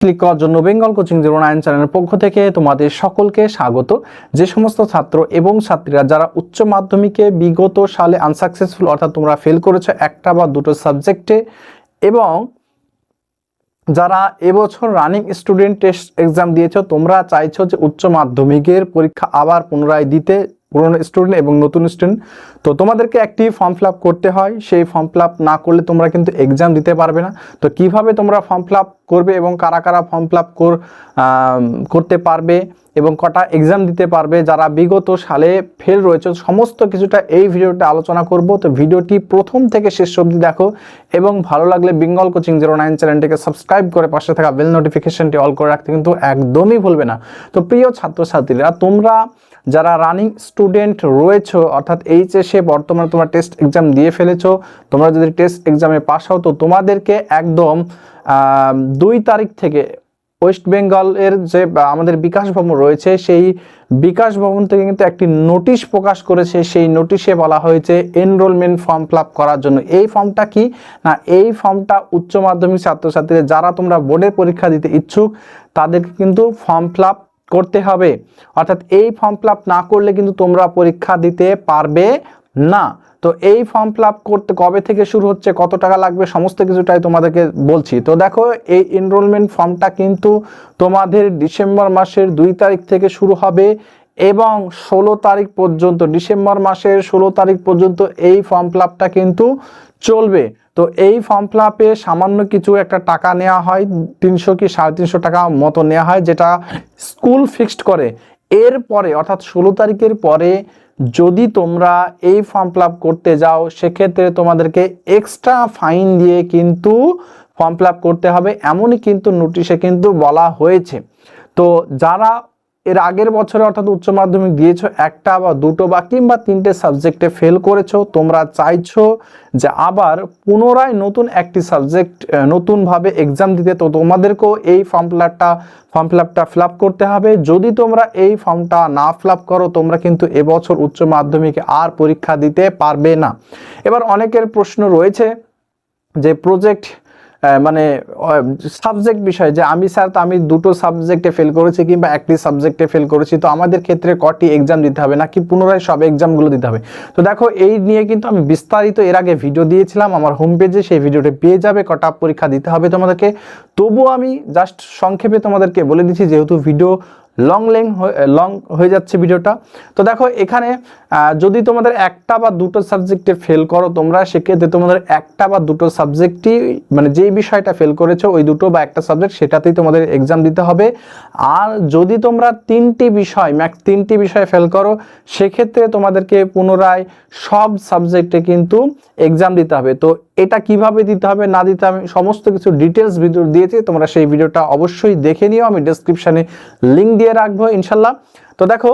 Click করার জন্য Bengal coaching zero nine চ্যানেলের পক্ষ থেকে তোমাদের সকলকে স্বাগত। যে সমস্ত ছাত্র এবং ছাত্রীরা যারা উচ্চ মাধ্যমিকে বিগত সালে আনসাকসেসফুল অর্থাৎ তোমরা ফেল করেছ একটা বা দুটো সাবজেক্টে এবং যারা এবছর রানিং স্টুডেন্ট টেস্ট এক্সাম দিয়েছ, তোমরা চাইছো যে উচ্চ মাধ্যমিকের পরীক্ষা আবার পুনরায় দিতে। পুরনো স্টুডেন্ট এবং নতুন স্টুডেন্ট তো তোমাদেরকে একটি ফর্ম ফিল করতে হয়। সেই ফর্ম ফিল না করলে তোমরা কিন্তু এক্সাম দিতে পারবে না। তো কীভাবে তোমরা ফর্ম ফিল করবে এবং কারা কারা ফর্ম ফিল করতে পারবে এবং কটা এক্সাম দিতে পারবে, যারা বিগত সালে ফেল রয়েছে, সমস্ত কিছুটা এই ভিডিওটা আলোচনা করব। তো ভিডিওটি প্রথম থেকে শেষ অবধি দেখো। এবং ভালো লাগলে বেঙ্গল কোচিং জিরো নাইন চ্যানেলটিকে সাবস্ক্রাইব করে পাশে থাকা বেল নোটিফিকেশনটি অল করে রাখতে কিন্তু একদমই ভুলবে না। তো প্রিয় ছাত্রছাত্রীরা, তোমরা যারা রানিং স্টুডেন্ট রয়েছো, অর্থাৎ এইচএসে বর্তমানে তোমরা টেস্ট এক্সাম দিয়ে ফেলেছো, তোমরা যদি টেস্ট এক্সামে পাস হও, তো তোমাদেরকে একদম দুই তারিখ থেকে ওয়েস্ট বেঙ্গলের যে আমাদের বিকাশ ভবন রয়েছে, সেই বিকাশ ভবন থেকে কিন্তু একটি নোটিশ প্রকাশ করেছে। সেই নোটিশে বলা হয়েছে এনরোলমেন্ট ফর্ম ফিল করার জন্য। এই ফর্মটা কি? না, এই ফর্মটা উচ্চ মাধ্যমিক ছাত্রছাত্রীদের, যারা তোমরা বোর্ডের পরীক্ষা দিতে ইচ্ছুক, তাদেরকে কিন্তু ফর্ম ফিল করতে হবে। অর্থাৎ এই ফর্ম ফিল না করলে কিন্তু তোমরা পরীক্ষা দিতে পারবে না। তো এই ফর্ম ফিল আপ করতে কবে থেকে শুরু হচ্ছে, কত টাকা লাগবে, সমস্ত কিছুটাই তোমাদেরকে বলছি। তো দেখো, এই এনরোলমেন্ট ফর্মটা কিন্তু তোমাদের ডিসেম্বর মাসের দুই তারিখ থেকে শুরু হবে এবং ষোলো তারিখ পর্যন্ত, ডিসেম্বর মাসের ষোলো তারিখ পর্যন্ত এই ফর্ম ফিল আপটা কিন্তু চলবে। তো এই ফর্ম ফিল আপে সামান্য কিছু একটা টাকা নেওয়া হয়, তিনশো কি সাড়ে তিনশো টাকা মতো নেওয়া হয়, যেটা স্কুল ফিক্সড করে। এরপরে, অর্থাৎ ষোলো তারিখের পরে যদি তোমরা এই ফর্ম ফিল করতে যাও, সেক্ষেত্রে তোমাদেরকে এক্সট্রা ফাইন দিয়ে কিন্তু ফর্ম ফিল করতে হবে। এমনই কিন্তু নোটিশে কিন্তু বলা হয়েছে। তো যারা এর আগের বছরে অর্থাৎ উচ্চ মাধ্যমিক দিয়েছ, একটা বা দুটো বা কিংবা তিনটে সাবজেক্টে ফেল করেছ, তোমরা চাইছো যে আবার পুনরায় নতুন একটি সাবজেক্ট নতুনভাবে এক্সাম দিতে। তো তোমাদেরকেও এই ফর্ম ফিলাপটা ফর্ম ফিলাপটা ফিল করতে হবে। যদি তোমরা এই ফর্মটা না ফিল করো, তোমরা কিন্তু এবছর উচ্চ মাধ্যমিকে আর পরীক্ষা দিতে পারবে না। এবার অনেকের প্রশ্ন রয়েছে যে প্রজেক্ট মানে সাবজেক্ট বিষয় যে আমি স্যার তো আমি দুটো সাবজেক্টে ফেল করেছি কিংবা একটি সাবজেক্টে ফেল করেছি, তো আমাদের ক্ষেত্রে কটি এক্সাম দিতে হবে নাকি পুনরায় সব এক্সামগুলো দিতে হবে? তো দেখো, এই নিয়ে কিন্তু আমি বিস্তারিত এর আগে ভিডিও দিয়েছিলাম, আমার হোম পেজে সেই ভিডিওটি পেয়ে যাবে, কটা পরীক্ষা দিতে হবে তোমাদেরকে। তবুও আমি জাস্ট সংক্ষেপে তোমাদেরকে বলে দিচ্ছি, যেহেতু ভিডিও লং লেং লং হয়ে যাচ্ছে ভিডিওটা। তো দেখো, এখানে যদি তোমাদের একটা বা দুটো সাবজেক্টে ফেল করো তোমরা, সেক্ষেত্রে তোমাদের একটা বা দুটো সাবজেক্টই মানে যেই বিষয়টা ফেল করেছ, ওই দুটো বা একটা সাবজেক্ট সেটাতেই তোমাদের এক্সাম দিতে হবে। আর যদি তোমরা তিনটি বিষয় ম্যাক্স তিনটি বিষয় ফেল করো, সেক্ষেত্রে তোমাদেরকে পুনরায় সব সাবজেক্টে কিন্তু এক্সাম দিতে হবে। তো এটা কীভাবে দিতে হবে, না দিতে হবে সমস্ত কিছু ডিটেলস ভিডিও দিয়েছি, তোমরা সেই ভিডিওটা অবশ্যই দেখে নিও, আমি ডেসক্রিপশানে লিঙ্ক দিয়ে রাখব, ইনশাল্লাহ। তো দেখো,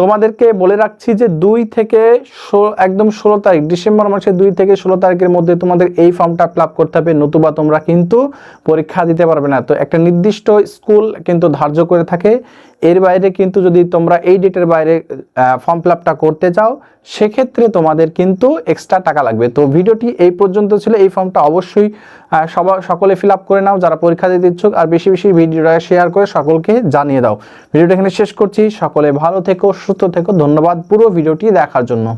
তোমাদেরকে বলে রাখছি যে দুই থেকে একদম ষোলো তারিখ, ডিসেম্বর মাসের দুই থেকে ষোলো তারিখের মধ্যে তোমাদের এই ফর্মটা ফিল করতে হবে, নতুবা তোমরা কিন্তু পরীক্ষা দিতে পারবে না। তো একটা নির্দিষ্ট স্কুল কিন্তু ধার্য করে থাকে এর বাইরে কিন্তু যদি তোমরা এই ডেটের বাইরে ফর্ম ফিল করতে চাও, সেক্ষেত্রে তোমাদের কিন্তু এক্সট্রা টাকা লাগবে। তো ভিডিওটি এই পর্যন্ত ছিল। এই ফর্মটা অবশ্যই সবা, সকলে ফিল করে নাও। যারা পরীক্ষা দিতে ইচ্ছুক, আর বেশি বেশি ভিডিওটা শেয়ার করে সকলকে জানিয়ে দাও। ভিডিওটা এখানে শেষ করছি। সকলে ভালো থেকো, সুস্থ থেকো। ধন্যবাদ। পুরো ভিডিওটি দেখার জন্য।